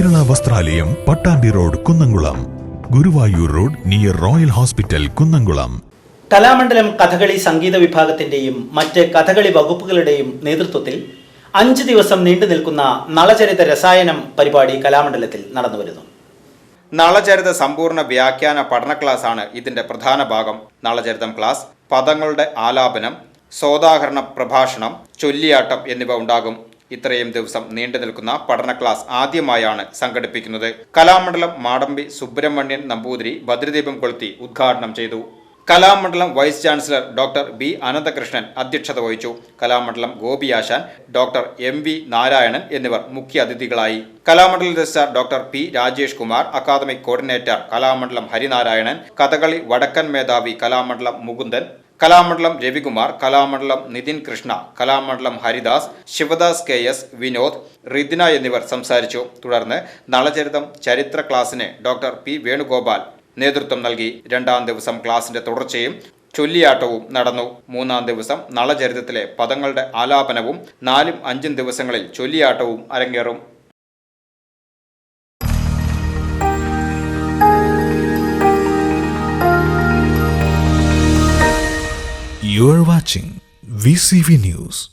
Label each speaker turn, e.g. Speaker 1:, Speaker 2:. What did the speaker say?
Speaker 1: വസ്ത്രാലയം Pattambi road Kunnamkulam. Guruvayur road near royal hospital Kunnamkulam.
Speaker 2: Kalamandalam Kathakali സംഗീത വിഭാഗത്തിന്റെയും മറ്റ് കഥകളി വകുപ്പുകളുടെയും നേതൃത്വത്തിൽ അഞ്ച് ദിവസം നീണ്ടു നിൽക്കുന്ന നളചരിത രസായനം പരിപാടി കലാമണ്ഡലത്തിൽ നടന്നുവരുന്നു.
Speaker 3: നളചരിത സമ്പൂർണ വ്യാഖ്യാന പഠന ക്ലാസ് ആണ് ഇതിന്റെ പ്രധാന ഭാഗം. നളചരിതം ക്ലാസ് പദങ്ങളുടെ ആലാപനം സോദാഹരണ പ്രഭാഷണം ചൊല്ലിയാട്ടം എന്നിവ ഉണ്ടാകും. ഇത്രയും ദിവസം നീണ്ടു നിൽക്കുന്ന പഠന ക്ലാസ് ആദ്യമായാണ് സംഘടിപ്പിക്കുന്നത്. കലാമണ്ഡലം മാടമ്പി സുബ്രഹ്മണ്യൻ നമ്പൂതിരി ഭദ്രദീപം കൊളുത്തി ഉദ്ഘാടനം ചെയ്തു. Kalamandalam vice chancellor doctor B Ananthakrishnan അധ്യക്ഷത വഹിച്ചു. Kalamandalam Gopi Asan doctor M V Narayanan എന്നിവർ മുഖ്യ അതിഥികളായി. Kalamandalam registrar doctor P Rajesh Kumar academic coordinator Kalamandalam Harinarayanan Kathakali വടക്കൻ മേധാവി കലാമണ്ഡലം മുകുന്ദൻ കലാമണ്ഡലം രവികുമാർ കലാമണ്ഡലം നിതിൻ കൃഷ്ണ കലാമണ്ഡലം ഹരിദാസ് ശിവദാസ് കെ എസ് വിനോദ് റിദിന എന്നിവർ സംസാരിച്ചു. തുടർന്ന് നളചരിതം ചരിത്ര ക്ലാസിനെ ഡോക്ടർ പി വേണുഗോപാൽ നേതൃത്വം നൽകി രണ്ടാം ദിവസം ക്ലാസിന്റെ തുടർച്ചയും ചൊല്ലിയാട്ടവും നടന്നു മൂന്നാം ദിവസം നളചരിതത്തിലെ പദങ്ങളുടെ ആലാപനവും നാലും അഞ്ചും ദിവസങ്ങളിൽ ചൊല്ലിയാട്ടവും അരങ്ങേറും
Speaker 1: You are watching VCV News.